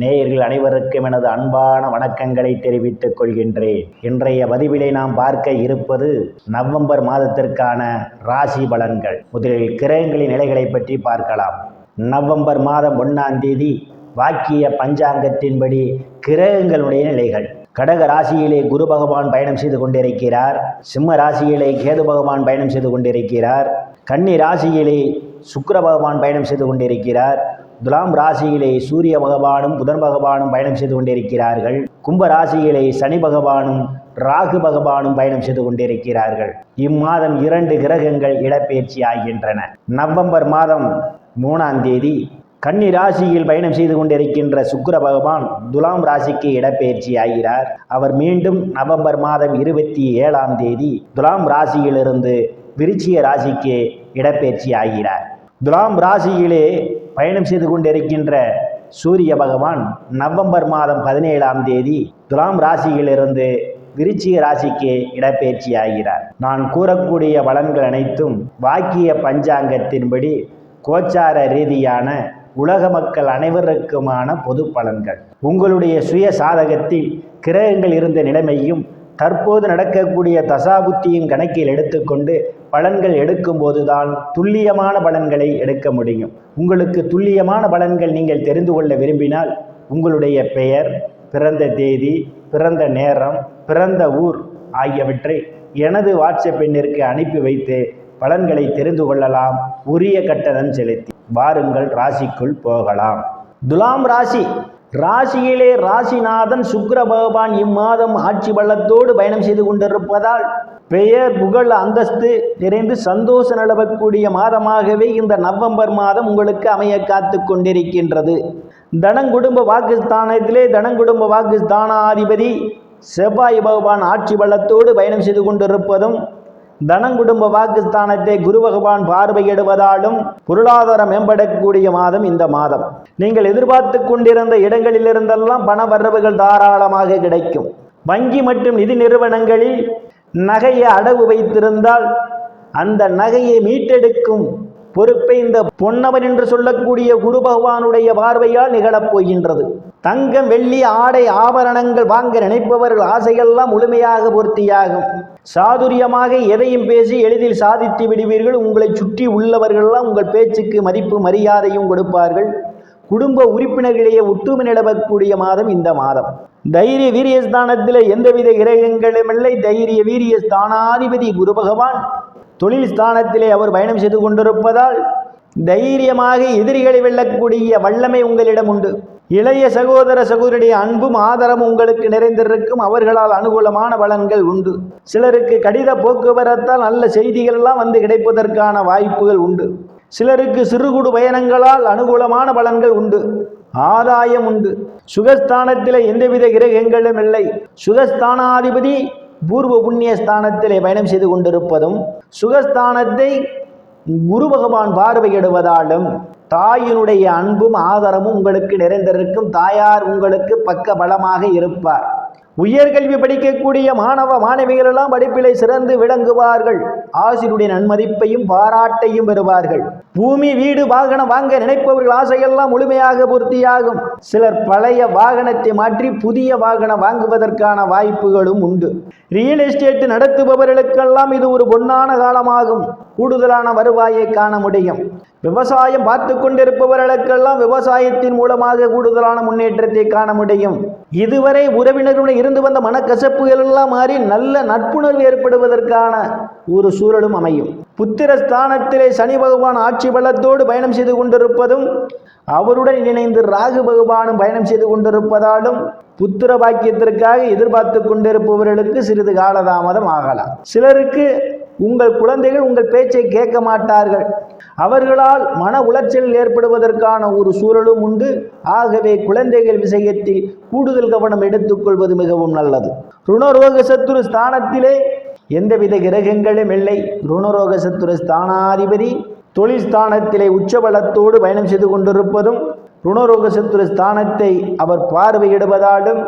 நேயர்கள் அனைவருக்கும் எனது அன்பான வணக்கங்களை தெரிவித்துக் கொள்கின்றேன். இன்றைய பதிவிலை நாம் பார்க்க இருப்பது நவம்பர் மாதத்திற்கான ராசி பலன்கள். முதலில் கிரகங்களின் நிலைகளை பற்றி பார்க்கலாம். நவம்பர் மாதம் ஒன்றாம் தேதி வாக்கிய பஞ்சாங்கத்தின்படி கிரகங்களுடைய நிலைகள். கடக ராசியிலே குரு பகவான் பயணம் செய்து கொண்டிருக்கிறார். சிம்ம ராசியிலே கேது பகவான் பயணம் செய்து கொண்டிருக்கிறார். கன்னி ராசியிலே சுக்கர பகவான் பயணம் செய்து கொண்டிருக்கிறார். துலாம் ராசியிலே சூரிய பகவானும் புதன் பகவானும் பயணம் செய்து கொண்டிருக்கிறார்கள். கும்ப ராசியிலே சனி பகவானும் ராகு பகவானும் பயணம் செய்து கொண்டிருக்கிறார்கள். இம்மாதம் இரண்டு கிரகங்கள் இடப்பெயர்ச்சி ஆகின்றன. நவம்பர் மாதம் மூணாம் தேதி கன்னி ராசியில் பயணம் செய்து கொண்டிருக்கின்ற சுக்கர பகவான் துலாம் ராசிக்கு இடப்பெயர்ச்சி ஆகிறார். அவர் மீண்டும் நவம்பர் மாதம் இருபத்தி ஏழாம் தேதி துலாம் ராசியிலிருந்து விருச்சிய ராசிக்கு இடப்பெயர்ச்சி ஆகிறார். துலாம் ராசியிலே பயணம் செய்து கொண்டிருக்கின்ற சூரிய பகவான் நவம்பர் மாதம் பதினேழாம் தேதி துலாம் ராசியிலிருந்து விருச்சிக ராசிக்கு இடப்பெயர்ச்சி ஆகிறார். நான் கூறக்கூடிய பலன்கள் அனைத்தும் வாக்கிய பஞ்சாங்கத்தின்படி கோச்சார ரீதியான உலக மக்கள் அனைவருக்குமான பொது பலன்கள். உங்களுடைய சுய சாதகத்தில் கிரகங்கள் இருந்த நிலைமையும் தற்போது நடக்கக்கூடிய தசாபுத்தியும் கணக்கில் எடுத்துக்கொண்டு பலன்கள் எடுக்கும்போதுதான் துல்லியமான பலன்களை எடுக்க முடியும். உங்களுக்கு துல்லியமான பலன்கள் நீங்கள் தெரிந்து கொள்ள விரும்பினால் உங்களுடைய பெயர் பிறந்த தேதி பிறந்த நேரம் பிறந்த ஊர் ஆகியவற்றை எனது வாட்ஸ்அப் எண்ணிற்கு அனுப்பி வைத்து பலன்களை தெரிந்து கொள்ளலாம். உரிய கட்டணம் செலுத்தி வாருங்கள் ராசிக்குள் போகலாம். துலாம் ராசி. ராசியிலே ராசிநாதன் சுக்கர பகவான் இம்மாதம் ஆட்சி பள்ளத்தோடு பயணம் செய்து கொண்டிருப்பதால் பெயர் புகழ் அந்தஸ்து நிறைந்து சந்தோஷம் நிலவக்கூடிய மாதமாகவே இந்த நவம்பர் மாதம் உங்களுக்கு அமைய காத்து கொண்டிருக்கின்றது. தனங்குடும்ப வாக்குஸ்தானத்திலே தனங்குடும்ப வாக்குஸ்தானாதிபதி செவ்வாய் பகவான் ஆட்சி பள்ளத்தோடு பயணம் செய்து கொண்டிருப்பதும் தனங்குடும்ப வாக்குஸ்தானத்தை குரு பகவான் பார்வையிடுவதாலும் பொருளாதாரம் மேம்படக்கூடிய மாதம் இந்த மாதம். நீங்கள் எதிர்பார்த்து கொண்டிருந்த இடங்களிலிருந்தெல்லாம் பண வரவுகள் தாராளமாக கிடைக்கும். வங்கி மற்றும் நிதி நிறுவனங்களில் நகையை அடவு வைத்திருந்தால் அந்த நகையை மீட்டெடுக்கும் பொறுப்பை இந்த பொன்னவன் என்று சொல்லக்கூடிய குரு பகவானுடைய பார்வையால் நிகழப் போகின்றது. தங்கம் வெள்ளி ஆடை ஆபரணங்கள் வாங்க நினைப்பவர்கள் ஆசையெல்லாம் முழுமையாக பூர்த்தியாகும். சாதுரியமாக எதையும் பேசி எளிதில் சாதித்து விடுவீர்கள். உங்களை சுற்றி உள்ளவர்கள்லாம் உங்கள் பேச்சுக்கு மதிப்பு மரியாதையும் கொடுப்பார்கள். குடும்ப உறுப்பினர்களிடையே ஒற்றுமை நிலவக்கூடிய மாதம் இந்த மாதம். தைரிய வீரிய ஸ்தானத்தில் எந்தவித கிரகங்களும் இல்லை. தைரிய வீரிய ஸ்தானாதிபதி குரு பகவான் தொழில் ஸ்தானத்திலே அவர் பயணம் செய்து கொண்டிருப்பதால் தைரியமாக எதிரிகளை வெல்லக்கூடிய வல்லமை உங்களிடம் உண்டு. இளைய சகோதர சகோதரிடைய அன்பும் ஆதரவும் உங்களுக்கு நிறைந்திருக்கும். அவர்களால் அனுகூலமான பலன்கள் உண்டு. சிலருக்கு கடித போக்குவரத்தால் நல்ல செய்திகள் எல்லாம் வந்து கிடைப்பதற்கான வாய்ப்புகள் உண்டு. சிலருக்கு சிறுகுடு பயணங்களால் அனுகூலமான பலன்கள் உண்டு. ஆதாயம் உண்டு. சுகஸ்தானத்தில் எந்தவித கிரகங்களும் இல்லை. சுகஸ்தானாதிபதி பூர்வ புண்ணிய ஸ்தானத்திலே பயணம் செய்து கொண்டிருப்பதும் சுகஸ்தானத்தை குரு பகவான் பார்வையிடுவதாலும் தாயினுடைய அன்பும் ஆதரவும் உங்களுக்கு நிறைந்திருக்கும். தாயார் உங்களுக்கு பக்க பலமாக இருப்பார். உயர்கல்வி படிக்கக்கூடிய மாணவ மாணவிகளெல்லாம் படிப்பிலே படிப்பிலை சிறந்து விளங்குவார்கள். ஆசிரியருடைய நன்மதிப்பையும் பாராட்டையும் பெறுவார்கள். பூமி வீடு வாகனம் வாங்க நினைப்பவர்கள் ஆசையெல்லாம் முழுமையாக பூர்த்தியாகும். சிலர் பழைய வாகனத்தை மாற்றி புதிய வாகனம் வாங்குவதற்கான வாய்ப்புகளும் உண்டு. ரியல் எஸ்டேட் நடத்துபவர்களுக்கெல்லாம் இது ஒரு பொன்னான காலமாகும். கூடுதலான வருவாயை காண முடியும். விவசாயம் பார்த்து கொண்டிருப்பவர்களுக்கெல்லாம் விவசாயத்தின் மூலமாக கூடுதலான முன்னேற்றத்தை காண முடியும். இதுவரை உறவினர்களுடன் இருந்து வந்த மனக்கசப்புகள் எல்லாம் மாறி நல்ல நட்புணர்வு ஏற்படுவதற்கான ஒரு சூழலும் அமையும். புத்திர ஸ்தானத்திலே சனி பகவான் ஆட்சி பலத்தோடு பயணம் செய்து கொண்டிருப்பதும் அவருடன் இணைந்து ராகு பகவானும் பயணம் செய்து கொண்டிருப்பதாலும் புத்திர பாக்கியத்திற்காக எதிர்பார்த்து கொண்டிருப்பவர்களுக்கு சிறிது காலதாமதம் ஆகலாம். சிலருக்கு உங்கள் குழந்தைகள் உங்கள் பேச்சை கேட்க மாட்டார்கள். அவர்களால் மன உளைச்சல் ஏற்படுவதற்கான ஒரு சூழலும் உண்டு. ஆகவே குழந்தைகள் விஷயத்தில் கூடுதல் கவனம் எடுத்துக்கொள்வது மிகவும் நல்லது. ருணரோக சத்துரு ஸ்தானத்திலே எந்தவித கிரகங்களும் இல்லை. ருணரோக சத்துரு ஸ்தானாதிபதி தொழில் ஸ்தானத்திலே உச்சபலத்தோடு பயணம் செய்து கொண்டிருப்பதும் ருணரோக சத்துரு ஸ்தானத்தை அவர் பார்வையிடுவதாலும்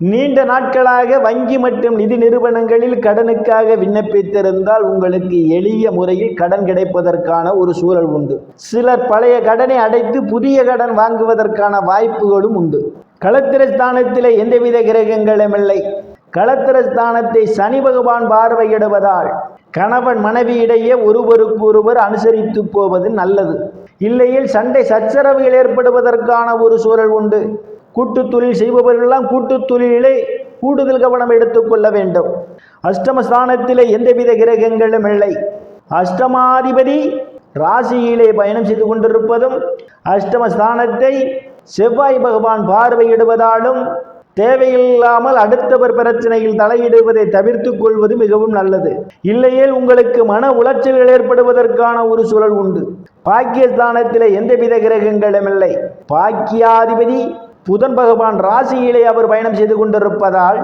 நீண்ட நாட்களாக வங்கி மற்றும் நிதி நிறுவனங்களில் கடனுக்காக விண்ணப்பித்திருந்தால் உங்களுக்கு எளிய முறையில் கடன் கிடைப்பதற்கான ஒரு சூழல் உண்டு. சிலர் பழைய கடனை அடைத்து புதிய கடன் வாங்குவதற்கான வாய்ப்புகளும் உண்டு. களத்திரஸ்தானத்தில் எந்தவித கிரகங்களும் இல்லை. களத்திரஸ்தானத்தை சனி பகவான் பார்வையிடுவதால் கணவன் மனைவியிடையே ஒருவருக்கு ஒருவர் அனுசரித்து போவது நல்லது. இல்லையில் சண்டை சச்சரவுகள் ஏற்படுவதற்கான ஒரு சூழல் உண்டு. கூட்டுத் தொழில் செய்பவர்களெல்லாம் கூட்டுத் தொழிலிலே கூடுதல் கவனம் எடுத்துக்கொள்ள வேண்டும். அஷ்டமஸ்தானத்திலே எந்தவித கிரகங்களும் இல்லை. அஷ்டமாதிபதி ராசியிலே பயணம் செய்து கொண்டிருப்பதும் அஷ்டமஸ்தானத்தை செவ்வாய் பகவான் பார்வையிடுவதாலும் தேவையில்லாமல் அடுத்தவர் பிரச்சனையில் தலையிடுவதை தவிர்த்து கொள்வது மிகவும் நல்லது. இல்லையேல் உங்களுக்கு மன உளைச்சல்கள் ஏற்படுவதற்கான ஒரு சூழல் உண்டு. பாக்கியஸ்தானத்தில் எந்தவித கிரகங்களும் இல்லை. பாக்கியாதிபதி புதன் பகவான் ராசியிலே அவர் பயணம் செய்து கொண்டிருப்பதால்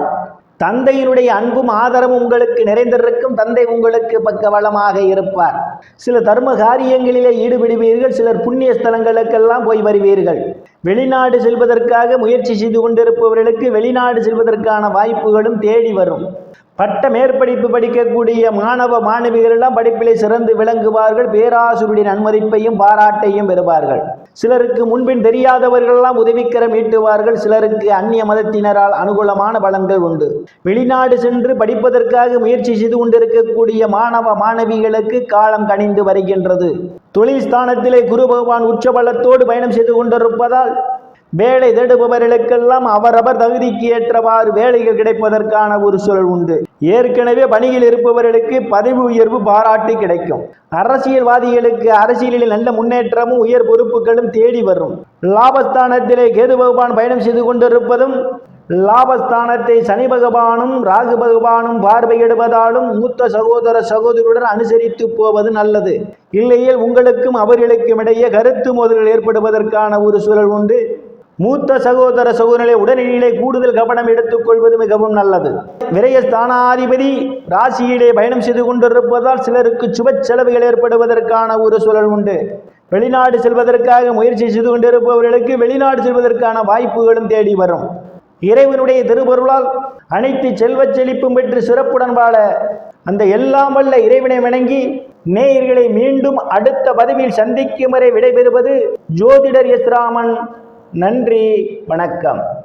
தந்தையினுடைய அன்பும் ஆதரவும் உங்களுக்கு நிறைந்திருக்கும். தந்தை உங்களுக்கு பக்கவளமாக இருப்பார். சில தர்ம காரியங்களிலே ஈடுபடுவீர்கள். சிலர் புண்ணிய ஸ்தலங்களுக்கெல்லாம் போய் வருவீர்கள். வெளிநாடு செல்வதற்காக முயற்சி செய்து கொண்டிருப்பவர்களுக்கு வெளிநாடு செல்வதற்கான வாய்ப்புகளும் தேடி வரும். பட்ட மேற்படிப்பு படிக்கக்கூடிய மாணவ மாணவிகள் எல்லாம் படிப்பிலே சிறந்து விளங்குவார்கள். பேராசிரியரின் நன்மதிப்பையும் பாராட்டையும் பெறுவார்கள். சிலருக்கு முன்பின் தெரியாதவர்களெல்லாம் உதவிக்கரம் ஈட்டுவார்கள் சிலருக்கு அந்நிய மதத்தினரால் அனுகூலமான பலன்கள் உண்டு. வெளிநாடு சென்று படிப்பதற்காக முயற்சி செய்து கொண்டிருக்கக்கூடிய மாணவ மாணவிகளுக்கு காலம் கனிந்து வருகின்றது. தொழில் ஸ்தானத்திலே குரு பகவான் உச்சபலத்தோடு பயணம் செய்து கொண்டிருப்பதால் வேலை தேடுபவர்களுக்கெல்லாம் அவரவர் தகுதிக்கு ஏற்றவாறு வேலைகள் கிடைப்பதற்கான ஒரு சூழல் உண்டு. ஏற்கனவே பணியில் இருப்பவர்களுக்கு பதவி உயர்வு பாராட்டு கிடைக்கும். அரசியல்வாதிகளுக்கு அரசியலில் நல்ல முன்னேற்றமும் உயர் பொறுப்புகளும் தேடி வரும். லாபஸ்தானத்திலே கேது பகவான் பயணம் செய்து கொண்டிருப்பதும் லாபஸ்தானத்தை சனி பகவானும் ராகு பகவானும் பார்வையிடுவதாலும் மூத்த சகோதர சகோதரியுடன் அனுசரித்து போவது நல்லது. இல்லையில் உங்களுக்கும் அவர்களுக்கும் இடையே கருத்து மோதல்கள் ஏற்படுவதற்கான ஒரு சூழல் உண்டு. மூத்த சகோதர சகோதரர்களை உடனடியிலே கூடுதல் கவனம் எடுத்துக்கொள்வது மிகவும் நல்லது. விரய ஸ்தானாதிபதி ராசியிலே பயணம் செய்து கொண்டிருப்பதால் சிலருக்கு சுப செலவுகள் ஏற்படுவதற்கான ஒரு சூழல் உண்டு. வெளிநாடு செல்வதற்காக முயற்சி செய்து கொண்டிருப்பவர்களுக்கு வெளிநாடு செல்வதற்கான வாய்ப்புகளும் தேடி வரும். இறைவனுடைய திருவருளால் அனைத்து செல்வச் செழிப்பும் பெற்று சிறப்புடன் வாழ அந்த எல்லாம் வல்ல இறைவனை வணங்கி நேயர்களை மீண்டும் அடுத்த பதவியில் சந்திக்கும் வரை விடைபெறுவது ஜோதிடர் எஸ் ராமன். நன்றி வணக்கம்.